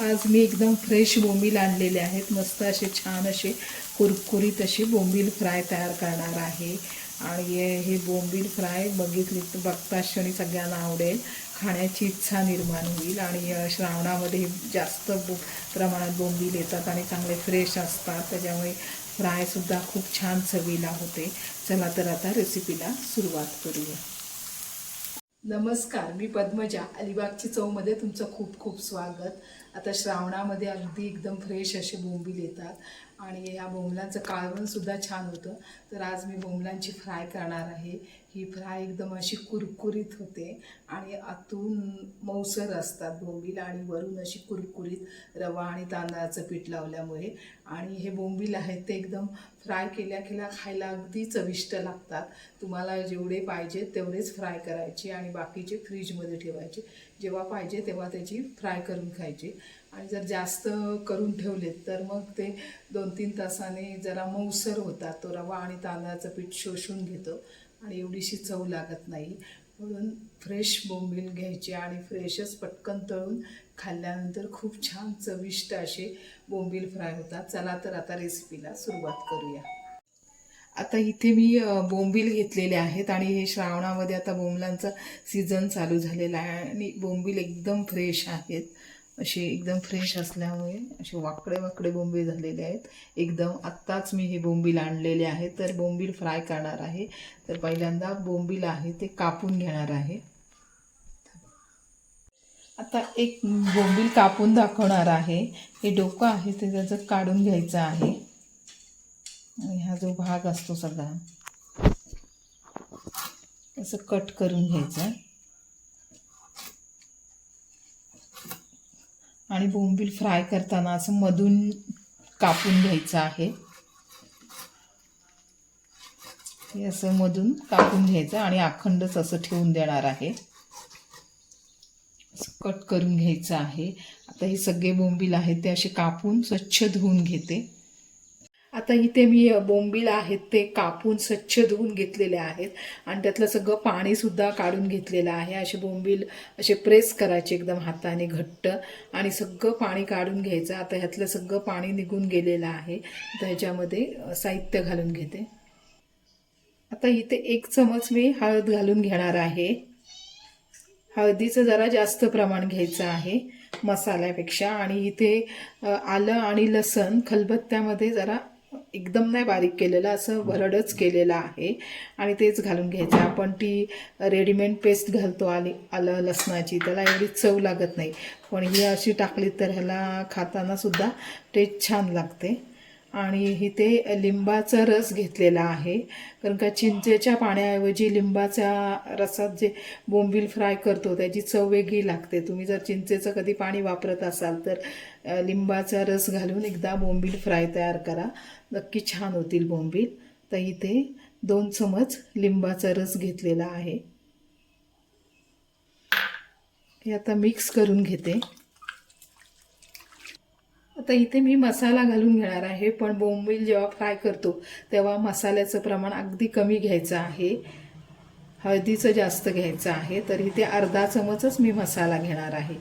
आज मी एकदम फ्रेश बोंबील आणलेले आहेत. मस्त असे छान असे कुरकुरीत अशी बोंबील फ्राय तयार करणार आहे. आणि हे- बोंबील फ्राय बघितली तर बघताच क्षणी सगळ्यांना आवडेल. खाण्याची इच्छा निर्माण होईल. आणि श्रावणामध्ये जास्त बो प्रमाणात बोंबील येतात आणि चांगले फ्रेश असतात. त्याच्यामुळे फ्रायसुद्धा खूप छान चवीला होते. चला तर आता रेसिपीला सुरुवात करूया. नमस्कार मी पद्मजा. अलिबागची चवमध्ये तुमचं खूप खूप स्वागत. आता श्रावणामध्ये अगदी एकदम फ्रेश असे बोंबील येतात. आणि या बोंबलांचं काळवणसुद्धा छान होतं. तर आज मी बोंबलांची फ्राय करणार आहे. ही फ्राय एकदम अशी कुरकुरीत होते. आणि आतून मऊसर असतात बोंबील आणि वरून अशी कुरकुरीत रवा आणि तांदळाचं पीठ लावल्यामुळे. आणि हे बोंबील आहेत ते एकदम फ्राय केल्या केल्या खायला अगदी चविष्ट लागतात. तुम्हाला जेवढे पाहिजे तेवढेच फ्राय करायचे आणि बाकीचे फ्रीजमध्ये ठेवायचे. जेव्हा पाहिजे तेव्हा त्याची फ्राय करून खायची. आणि जर जास्त करून ठेवलेत तर मग ते दोन तीन तासाने जरा मऊसर होतात. तो रवा आणि तांदळाचं पीठ शोषून घेतो आणि एवढीशी चव लागत नाही. म्हणून फ्रेश बोंबील घ्यायचे आणि फ्रेशच पटकन तळून खाल्ल्यानंतर खूप छान चविष्ट असे बोंबील फ्राय होतात. चला तर आता रेसिपीला सुरुवात करूया. आता इथे मी बोंबील घेतलेले आहेत आणि हे श्रावणामध्ये आता बोंबलांचा सीझन चालू झालेला आहे आणि बोंबील एकदम फ्रेश आहेत. असे एकदम फ्रेश असल्यामुळे असे वाकडे वाकडे बोंबील झालेले आहेत. एकदम आत्ताच मी हे बोंबील आणलेले आहेत तर बोंबील फ्राय करणार आहे. तर पहिल्यांदा बोंबील आहे ते कापून घेणार आहे. आता एक बोंबील कापून दाखवणार आहे. हे डोकं आहे ते त्याचं काढून घ्यायचं आहे. आणि हा जो भाग असतो सगळा असं कट करून घ्यायचं. आणि बोंबील फ्राय करताना असं मधून कापून घ्यायचं आहे. हे असं मधून कापून घ्यायचं आणि अखंडच असं ठेवून देणार आहे. असं कट करून घ्यायचं आहे. आता हे सगळे बोंबील आहेत ते असे कापून स्वच्छ धुवून घेते. आता इथे मी बोंबील आहेत ते कापून स्वच्छ धुवून घेतलेले आहेत. आणि त्यातलं सगळं पाणीसुद्धा काढून घेतलेलं आहे. असे बोंबील असे प्रेस करायचे एकदम हाताने घट्ट. आणि सगळं पाणी काढून घ्यायचं. आता ह्यातलं सगळं पाणी निघून गेलेलं आहे. तर ह्याच्यामध्ये साहित्य घालून घेते. आता इथे एक चमच मी हळद घालून घेणार आहे. हळदीचं जरा जास्त प्रमाण घ्यायचं आहे मसाल्यापेक्षा. आणि इथे आलं आणि लसण खलबत्त्यामध्ये जरा एकदम नाही बारीक केलेलं असं भरडच केलेलं आहे. आणि तेच घालून घ्यायचं. आपण ती रेडीमेड पेस्ट घालतो आली आलं लसणाची त्याला एवढी चव लागत नाही. पण ही अशी टाकली तर ह्याला खातानासुद्धा टेस्ट छान लागते. आणि इथे लिंबाचा रस घेतलेला आहे. कारण का चिंचेच्या पाण्याऐवजी लिंबाच्या रसात जे बोंबील फ्राय करतो त्याची चव वेगळी लागते. तुम्ही जर चिंचेचं कधी पाणी वापरत असाल तर लिंबाचा रस घालून एकदा बोंबील फ्राय तयार करा. नक्की छान होतील बोंबील. तर इथे दोन चमच लिंबाचा रस घेतलेला आहे. हे आता मिक्स करून घेते. तर इथे मी मसाला घालून घेणार आहे पण बोंबील जेव्हा फ्राय करतो तेव्हा मसाल्याचं प्रमाण अगदी कमी घ्यायचं आहे. हळदीचं जास्त घ्यायचं आहे तर इथे अर्धा चमचच मी मसाला घेणार आहे.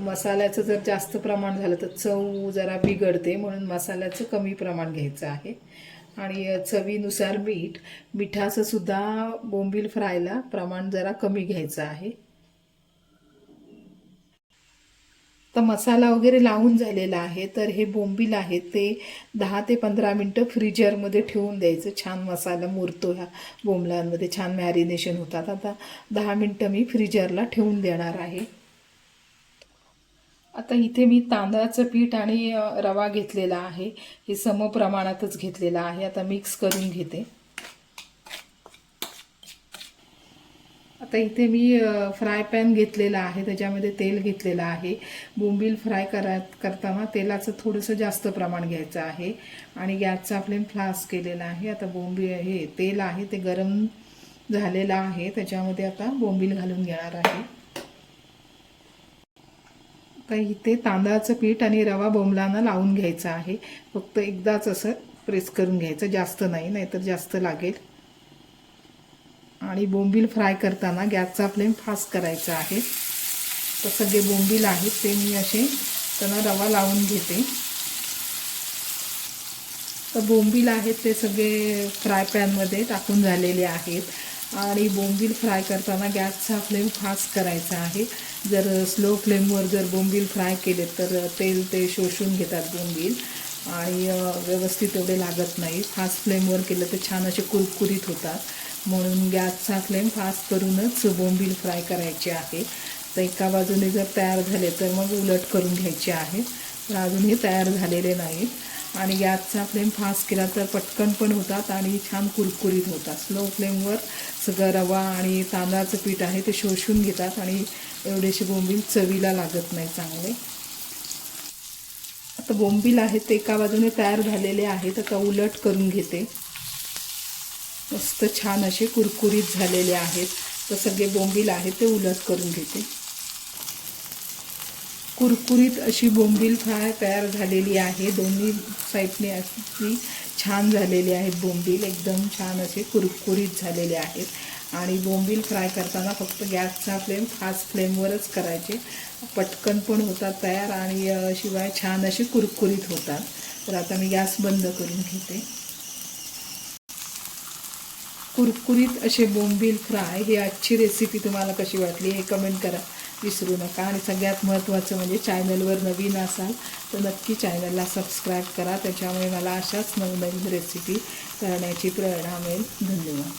मसाल्याचं जर जास्त प्रमाण झालं तर चव जरा बिघडते म्हणून मसाल्याचं कमी प्रमाण घ्यायचं आहे. आणि चवीनुसार मीठ मिठाचं सुद्धा बोंबील फ्रायला प्रमाण जरा कमी घ्यायचं आहे. तर मसाला वगैरे लावून झालेला आहे. तर हे बोंबील आहे. ते दहा ते पंधरा मिनटं फ्रीजरमध्ये ठेवून द्यायचं. छान मसाला मुरतो ह्या बोंबलांमध्ये. छान मॅरिनेशन होतात. आता दहा मिनटं मी फ्रीजरला ठेवून देणार आहे. आता इथे मी तांदळाचं पीठ आणि रवा घेतलेला आहे. हे समप्रमाणातच घेतलेला आहे. आता मिक्स करून घेते. आता इथे मी फ्राय पॅन घेतलेला आहे त्याच्यामध्ये तेल घेतलेलं आहे. बोंबील फ्राय करा करताना तेलाचं थोडंसं जास्त प्रमाण घ्यायचं आहे. आणि गॅसचा फ्लेम फ्लास केलेला आहे. आता बोंबील हे तेल आहे ते गरम झालेलं आहे. त्याच्यामध्ये आता बोंबील घालून घेणार आहे. आता इथे तांदळाचं पीठ आणि रवा बोंबलांना लावून घ्यायचा आहे. फक्त एकदाच असं प्रेस करून घ्यायचं. जास्त नाही नाहीतर जास्त लागेल. आणि बोंबील फ्राय करताना गॅसचा फ्लेम फास्ट करायचा आहे. तर सगळे बोंबील आहेत ते मी असे त्यांना रवा लावून घेते. तर बोंबील आहेत ते सगळे फ्राय पॅनमध्ये टाकून झालेले आहेत. आणि बोंबील फ्राय करताना गॅसचा फ्लेम फास्ट करायचा आहे. जर स्लो फ्लेमवर जर बोंबील फ्राय केले तर तेल ते शोषून घेतात बोंबील. आणि व्यवस्थित एवढे लागत नाही. फास्ट फ्लेमवर केलं तर छान असे कुरकुरीत होतात. म्हणून गॅसचा फ्लेम फास्ट करूनच बोंबील फ्राय करायचे आहे. तर एका बाजूने जर तयार झाले तर मग उलट करून घ्यायचे आहे. तर अजूनही तयार झालेले नाहीत. आणि गॅसचा फ्लेम फास्ट केला तर पटकन पण होतात आणि छान कुरकुरीत होतात. स्लो फ्लेमवर सगळं रवा आणि तांदळाचं पीठ आहे ते शोषून घेतात आणि एवढेसे बोंबील चवीला लागत नाही चांगले. आता बोंबील आहेत ते एका बाजूने तयार झालेले आहेत आता उलट करून घेते. मस्त छान असे कुरकुरीत झालेले आहेत. तर सगळे बोंबील आहेत ते उलट करून घेते. कुरकुरीत अशी बोंबील फ्राय तयार झालेली आहे. दोन्ही साईडने अशी छान झालेली आहेत बोंबील. एकदम छान असे कुरकुरीत झालेले आहेत. आणि बोंबील फ्राय करताना फक्त गॅसचा फ्लेम फास्ट फ्लेमवरच करायचे. पटकन पण होतात तयार आणि शिवाय छान असे कुरकुरीत होतात. तर आता मी गॅस बंद करून घेते. कुरकुरीत असे बोंबील फ्राय ही आजची रेसिपी तुम्हाला कशी वाटली हे कमेंट करा. विसरू नका. आणि सगळ्यात महत्त्वाचं म्हणजे चॅनलवर नवीन असाल तर नक्की चॅनलला सबस्क्राईब करा. त्याच्यामुळे मला अशाच नवनवीन रेसिपी करण्याची प्रेरणा मिळेल. धन्यवाद.